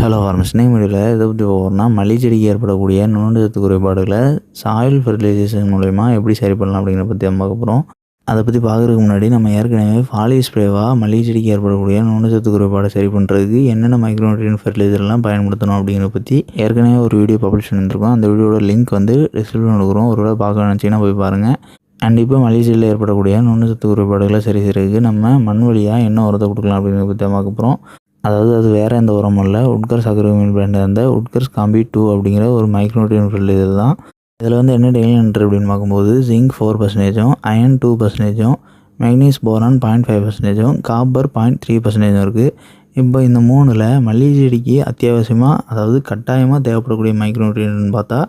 Hello ஃபார்மஸ் name வீடியோவில் இதை பற்றி போகிறோம்னா மல்லிச்செடிக்கு ஏற்படக்கூடிய நுண்ணுச்சத்து குறைபாடுகளை சாயில் ஃபெர்டிலைசேஷன் மூலயமா எப்படி சரி பண்ணலாம் அப்படிங்கிறத பற்றி நம்ம போகிறோம் அதை பற்றி பார்க்குறதுக்கு முன்னாடி நம்ம ஏற்கனவே ஃபாலி ஸ்ப்ரேவாக மல்லிகை செடிக்கு ஏற்படக்கூடிய நுண்ணுச்சத்து குறைபாடை சரி பண்ணுறதுக்கு என்னென்ன மைக்ரோநியூட்ரியன் ஃபெர்டிலைசர்லாம் பயன்படுத்தணும் அப்படிங்கிறத பற்றி ஏற்கனவே ஒரு வீடியோ பப்ளிஷ் பண்ணியிருக்கோம் அந்த வீடியோட லிங்க் வந்து டிஸ்கிரிப்ஷன் கொடுக்குறோம். ஒரு வேளை பார்க்க நினச்சிங்கன்னா போய் பாருங்கள் அண்ட் இப்போ மல்லிகை செடியில் ஏற்படக்கூடிய நுண்ணுச்சத்து குறைபாடுகளை சரி செய்கிறதுக்கு நம்ம மண் வழியாக என்ன உரத்தை கொடுக்கலாம் அப்படிங்கிறத பற்றி பார்க்க போகிறோம் அதாவது அது வேறு எந்த உரமும் இல்லை. உட்கர்ஸ் அக்ரோமின் பிராண்ட் அந்த உட்கர்ஸ் காம்பி டூ அப்படிங்கிற ஒரு மைக்ரோனியூட்ரியன் இது தான். இதில் வந்து என்ன டெய்லி அப்படின்னு பார்க்கும்போது ஜிங்க் ஃபோர் பர்சன்டேஜும் அயன் டூ பர்சன்டேஜும் மெக்னீஸ் போரான் பாயிண்ட் ஃபைவ் பர்சன்டேஜும் காப்பர் பாயிண்ட் த்ரீ பர்சன்டேஜும் இருக்குது இப்போ இந்த மூணில் மல்லிகை செடிக்கு அத்தியாவசியமாக அதாவது கட்டாயமாக தேவைப்படக்கூடிய மைக்ரோனியூட்ரியன் பார்த்தா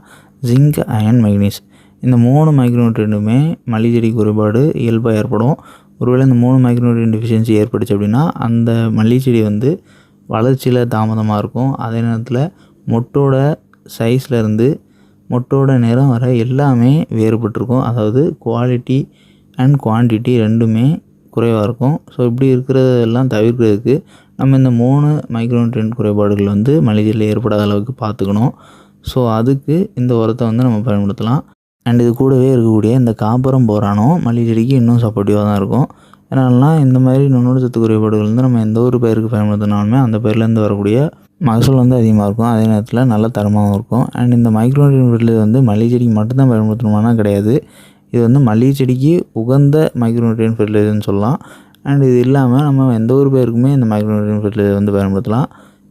ஜிங்க் அயன் மெக்னீஸ் இந்த மூணு மைக்ரோனியூட்ரியனுமே மல்லிகை செடி குறைபாடு இயல்பாக ஏற்படும். ஒருவேளை இந்த மூணு மைக்ரோனியூட்ரியன் டிஃபிஷியன்சி ஏற்பட்டுச்சு அப்படின்னா அந்த மல்லிகை செடி வந்து வளர்ச்சியில் தாமதமாக இருக்கும். அதே நேரத்தில் மொட்டோட சைஸில் இருந்து மொட்டோட நிறம் வர எல்லாமே வேறுபட்டிருக்கும். அதாவது குவாலிட்டி அண்ட் குவான்டிட்டி ரெண்டுமே குறைவாக இருக்கும். ஸோ இப்படி இருக்கிறதெல்லாம் தவிர்க்கிறதுக்கு நம்ம இந்த மூணு மைக்ரோனியூட்ரியன் குறைபாடுகள் வந்து மல்லிகையில் ஏற்படாத அளவுக்கு பார்த்துக்கணும். ஸோ அதுக்கு இந்த உரத்தை வந்து நம்ம பயன்படுத்தலாம். அண்ட் இது கூடவே இருக்கக்கூடிய இந்த காப்பரம் போரானும் மல்லிகை செடிக்கு இன்னும் சப்போர்ட்டிவாக தான் இருக்கும். ஏன்னா இந்த மாதிரி நுண்ணூட்ட சத்து குறைபாடுகள் வந்து நம்ம எந்த ஒரு பயிருக்கு பயன்படுத்தினாலுமே அந்த பயிர்லேருந்து வரக்கூடிய மகசூல் வந்து அதிகமாக இருக்கும். அதே நேரத்தில் நல்ல தரமாகவும் இருக்கும். அண்ட் இந்த மைக்ரோனியூட்ரியன் ஃபெர்டிலைசர் வந்து மல்லிகை செடிக்கு மட்டும்தான் பயன்படுத்தணுமானா கிடையாது. இது வந்து மல்லிகை செடிக்கு உகந்த மைக்ரோனியூட்ரியன் ஃபெர்டிலைசர்னு சொல்லலாம். அண்ட் இது இல்லாமல் நம்ம எந்த ஒரு பேருக்குமே இந்த மைக்ரோனியூட்ரியன் ஃபெர்டிலைசர் வந்து பயன்படுத்தலாம்.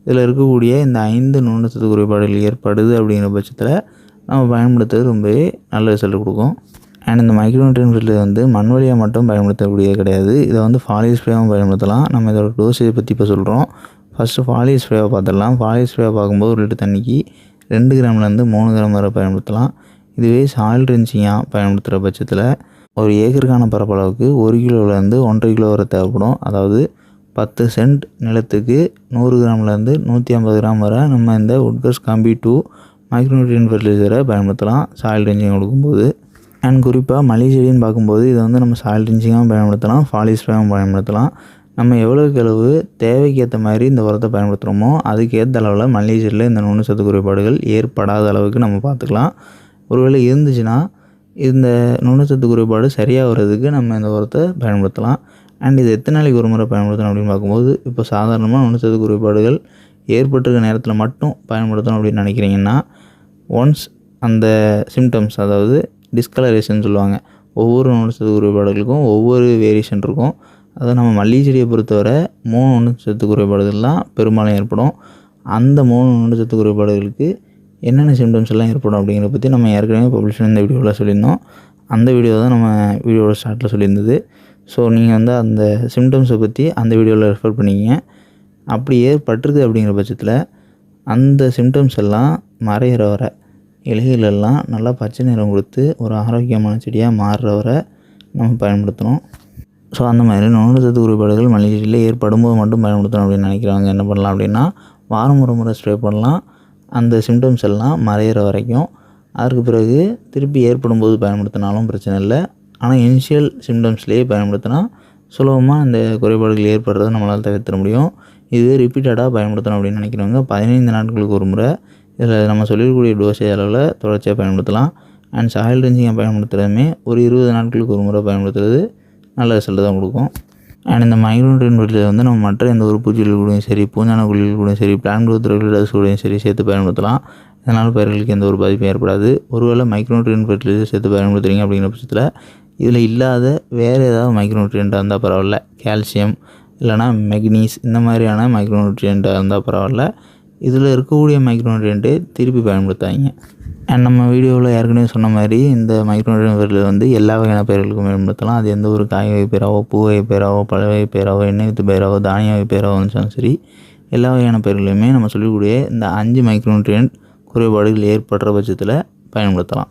இதில் இருக்கக்கூடிய இந்த ஐந்து நுண்ணூட்டச்சத்து குறைபாடுகள் ஏற்படுது அப்படிங்கிற பட்சத்தில் நம்ம பயன்படுத்துறது ரொம்பவே நல்ல ரிசல்ட் கொடுக்கும். அண்ட் இந்த மைக்ரோநியூட்ரியன் ஃபில்டர் வந்து மண் வழியாக மட்டும் பயன்படுத்தக்கூடியது கிடையாது. இதை வந்து ஃபாலியர் ஸ்ப்ரேவும் பயன்படுத்தலாம். நம்ம இதோட டோசேஜ் பற்றி இப்போ சொல்கிறோம் ஃபஸ்ட்டு ஃபாலியர் ஸ்ப்ரேவை பார்த்துடலாம். ஃபாலியர் ஸ்ப்ரேவை பார்க்கும்போது ஒரு லிட்டர் தண்ணிக்கு ரெண்டு கிராம்லேருந்து மூணு கிராம் வரை பயன்படுத்தலாம். இதுவே சாயில் ரின்ச்சிங்காக பயன்படுத்துகிற பட்சத்தில் ஒரு ஏக்கருக்கான பரப்பளவுக்கு ஒரு கிலோவிலேருந்து ஒன்றரை கிலோ வரை தேவைப்படும். அதாவது பத்து சென்ட் நிலத்துக்கு நூறு கிராம்லேருந்து நூற்றி ஐம்பது கிராம் வரை நம்ம இந்த உட்கஸ் காம்பி டூ மைக்ரோநியூட்ரியன் ஃபெர்டிலைசரை பயன்படுத்தலாம். சாயில் ரெஞ்சிங் கொடுக்கும்போது. அண்ட் குறிப்பாக மல்லிகை செடின்னு பார்க்கும்போது இதை வந்து நம்ம சாயில் ரெஞ்சிங்காகவும் பயன்படுத்தலாம். ஃபாலிஸ்ப்ரேவும் பயன்படுத்தலாம். நம்ம எவ்வளோக்கு அளவு தேவைக்கு ஏற்ற மாதிரி இந்த உரத்தை பயன்படுத்துகிறோமோ அதுக்கேற்ற அளவில் மல்லிகை செடியில் இந்த நுண்ணு சத்து குறைபாடுகள் ஏற்படாத அளவுக்கு நம்ம பார்த்துக்கலாம். ஒருவேளை இருந்துச்சுன்னா இந்த நுண்ணச்சத்து குறைபாடு சரியாக வர்றதுக்கு நம்ம இந்த உரத்தை பயன்படுத்தலாம். அண்ட் இது எத்தனை நாளைக்கு ஒரு முறை பயன்படுத்தணும் அப்படின்னு பார்க்கும்போது இப்போ சாதாரணமாக நுண்ணச்சத்து குறைபாடுகள் ஏற்பட்டிருக்க நேரத்தில் மட்டும் பயன்படுத்தணும் அப்படின்னு நினைக்கிறீங்கன்னா ஒன்ஸ் அந்த சிம்டம்ஸ் அதாவது டிஸ்கலரேஷன் சொல்லுவாங்க ஒவ்வொரு நுண்ணச்சத்து குறைபாடுகளுக்கும் ஒவ்வொரு வேரியேஷன் இருக்கும். அதை நம்ம மல்லிகை செடியை பொறுத்தவரை மூணு நுண்ணச்சத்து குறைபாடுகள் தான் பெரும்பாலும் ஏற்படும். அந்த மூணு நுண்ணச்சத்து குறைபாடுகளுக்கு என்னென்ன சிம்டம்ஸ் எல்லாம் ஏற்படும் அப்படிங்கிறத பற்றி நம்ம ஏற்கனவே பப்ளிஷன் இந்த வீடியோவில் சொல்லியிருந்தோம். அந்த வீடியோ தான் நம்ம வீடியோவோட ஸ்டார்ட்டில் சொல்லியிருந்தது. ஸோ நீங்கள் வந்து அந்த சிம்டம்ஸை பற்றி அந்த வீடியோவில் ரெஃபர் பண்ணிக்கிங்க. அப்படி ஏற்பட்டிருக்கு அப்படிங்கிற பட்சத்தில் அந்த சிம்டம்ஸ் எல்லாம் மறையிற வர இலைகள் எல்லாம் நல்லா பச்சை நிறம் கொடுத்து ஒரு ஆரோக்கியமான செடியாக மாறுற வரை நம்ம பயன்படுத்தணும். ஸோ அந்த மாதிரி நுண்ணூட்டத்து குறைபாடுகள் மல்லிகை செடியில் ஏற்படும் போது மட்டும் பயன்படுத்தணும் அப்படின்னு நினைக்கிறவங்க என்ன பண்ணலாம் அப்படின்னா வாரம் ஒரு முறை ஸ்ப்ரே பண்ணலாம். அந்த சிம்டம்ஸ் எல்லாம் மறையிற வரைக்கும் அதற்கு பிறகு திருப்பி ஏற்படும் போது பயன்படுத்தினாலும் பிரச்சனை இல்லை. ஆனால் இனிஷியல் சிம்டம்ஸ்லேயே பயன்படுத்தினா சுலபமாக இந்த குறைபாடுகள் ஏற்படுறதை நம்மளால் தவிர்த்திட முடியும். இது ரிப்பீட்டடாக பயன்படுத்தணும் அப்படின்னு நினைக்கிறவங்க பதினைந்து நாட்களுக்கு ஒரு முறை இதில் நம்ம சொல்லியிருக்கக்கூடிய டோசேஜ் அளவில் தொடர்ச்சியாக பயன்படுத்தலாம். அண்ட் சாயில் ரெஞ்சிங்கை பயன்படுத்துகிறதுமே ஒரு இருபது நாட்களுக்கு ஒரு முறை பயன்படுத்துறது நல்ல ரிசல்ட் தான் கொடுக்கும். அண்ட் இந்த மைக்ரோன்ட்ரின் வீட்டில் வந்து நம்ம மற்ற எந்த ஒரு பூச்சிகள் கூடயும் சரி பூஞ்சான குழிகள் கூடயும் சரி பிளான் குரோத் ரெகுலேட்டர்ஸ் கூடயும் சரி சேர்த்து பயன்படுத்தலாம். இதனால் பயிர்களுக்கு எந்த ஒரு பாதிப்பும் ஏற்படாது. ஒருவேளை மைக்ரோன்ட்ரியன் ஃபெர்டிலைசர் சேர்த்து பயன்படுத்துகிறீங்க அப்படிங்கிற பட்சத்தில் இதில் இல்லாத வேறு ஏதாவது மைக்ரோன்ட்ரியண்ட்டாக இருந்தால் பரவாயில்ல. கால்சியம் இல்லைனா மெக்னீஸ் இந்த மாதிரியான மைக்ரோநியூட்ரியண்ட்டாக இருந்தால் பரவாயில்ல. இதில் இருக்கக்கூடிய மைக்ரோநியூட்ரியண்ட்டே திருப்பி பயன்படுத்தாங்க அண்ட் நம்ம வீடியோவில் ஏற்கனவே சொன்ன மாதிரி இந்த மைக்ரோநியூட்ரியன் வந்து எல்லா வகையான பயிர்களுக்கும் பயன்படுத்தலாம். அது எந்த ஒரு காய் வகை பூ வகை பயிராவோ பழ வகை பேராவோ எண்ணெய் வித்து பயிராவோ தானிய வகை பயிராவோ இருந்தாலும் சரி எல்லா வகையான பயிர்களையுமே நம்ம சொல்லக்கூடிய இந்த அஞ்சு மைக்ரோநியூட்ரியன்ட் குறைபாடுகள் ஏற்படுற பட்சத்தில் பயன்படுத்தலாம்.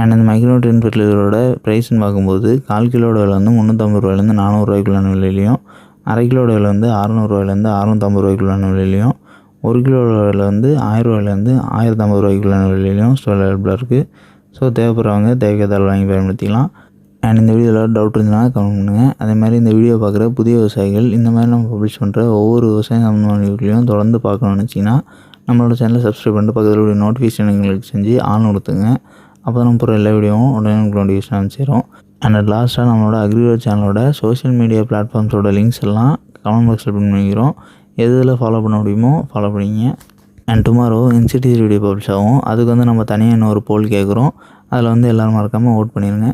அண்ட் இந்த டென் ஃபெர்டிலைசரோட ப்ரைஸ்ன்னு பார்க்கும்போது கால் கிலோட விலை வந்து முந்நூற்றம்பது ரூபாயிலேருந்து நானூறுரூவாய்க்குள்ளான விலையிலையும் அரை கிலோட விலை வந்து அறநூறுவாயிலேருந்து அறநூற்றம்பது ரூபாய்க்குள்ளான விலையிலையும் ஒரு கிலோட விலை வந்து ஆயிரரூவாயிலேருந்து ஆயிரத்தம்பது ரூபாய்க்குள்ளான விலையிலையும் ஸ்டோல் அவைலபிளாக இருக்குது ஸோ தேவைப்படுறவங்க தேவைக்கேற்ற வாங்கி பயன்படுத்திக்கலாம். அண்ட் இந்த வீடியோவில் டவுட் இருந்ததுன்னா கமெண்ட் பண்ணுங்கள் அதே மாதிரி இந்த வீடியோ பார்க்குற புதிய விவசாயிகள் இந்த மாதிரி நம்ம பப்ளிஷ் பண்ணுற ஒவ்வொரு விவசாயம் சம்மந்தமான தொடர்ந்து பார்க்கணும்னு நினச்சிங்கன்னா நம்மளோட சேனலை சப்ஸ்கிரைப் பண்ணிட்டு பக்கத்தில் உள்ள நோட்டிஃபிகேஷன் எங்களுக்கு செஞ்சு ஆன் கொடுத்துங்க அப்போ தான் நம்ம போகிற எல்லா வீடியோவும் உடனே உங்களோட யூஸ் அனுப்பிச்சிடும் அண்ட் லாஸ்ட்டாக நம்மளோட அக்ரிகல் சேனலோட சோஷியல் மீடியா பிளாட்ஃபார்ம்ஸோட லிங்க்ஸ் எல்லாம் கமெண்ட் பாக்ஸில் பின் பண்ணிக்கிறோம் எது எதில் ஃபாலோ பண்ண முடியுமோ ஃபாலோ பண்ணிங்க. அண்ட் டுமாரோ இன்சிட்டிஸ் வீடியோ பப்ளிஷ் ஆகும். அதுக்கு வந்து நம்ம தனியாக இன்னொரு போல் கேட்குறோம். அதில் வந்து எல்லோரும் மறக்காமல் ஓட் பண்ணிடுங்க